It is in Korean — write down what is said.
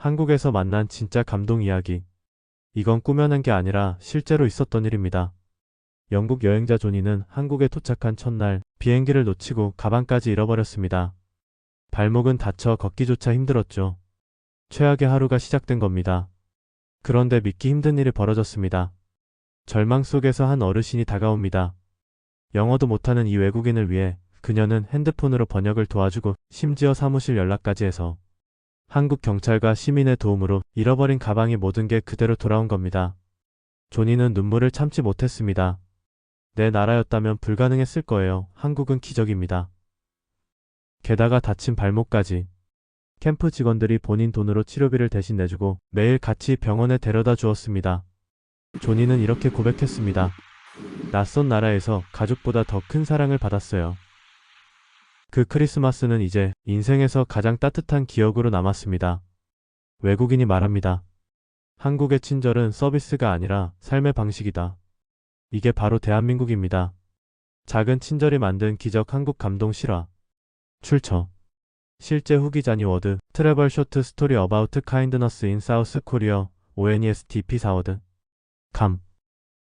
한국에서 만난 진짜 감동 이야기. 이건 꾸며낸 게 아니라 실제로 있었던 일입니다. 영국 여행자 조니는 한국에 도착한 첫날 비행기를 놓치고 가방까지 잃어버렸습니다. 발목은 다쳐 걷기조차 힘들었죠. 최악의 하루가 시작된 겁니다. 그런데 믿기 힘든 일이 벌어졌습니다. 절망 속에서 한 어르신이 다가옵니다. 영어도 못하는 이 외국인을 위해 그녀는 핸드폰으로 번역을 도와주고 심지어 사무실 연락까지 해서 한국 경찰과 시민의 도움으로 잃어버린 가방이 모든 게 그대로 돌아온 겁니다. 조니는 눈물을 참지 못했습니다. 내 나라였다면 불가능했을 거예요. 한국은 기적입니다. 게다가 다친 발목까지. 캠프 직원들이 본인 돈으로 치료비를 대신 내주고 매일 같이 병원에 데려다 주었습니다. 조니는 이렇게 고백했습니다. 낯선 나라에서 가족보다 더 큰 사랑을 받았어요. 그 크리스마스는 이제 인생에서 가장 따뜻한 기억으로 남았습니다. 외국인이 말합니다. 한국의 친절은 서비스가 아니라 삶의 방식이다. 이게 바로 대한민국입니다. 작은 친절이 만든 기적 한국 감동 실화. 출처. 실제 후기 자니 워드, 트래벌 쇼트 스토리 어바우트 카인드너스 인 사우스 코리어, ONESTP 사워드. 감.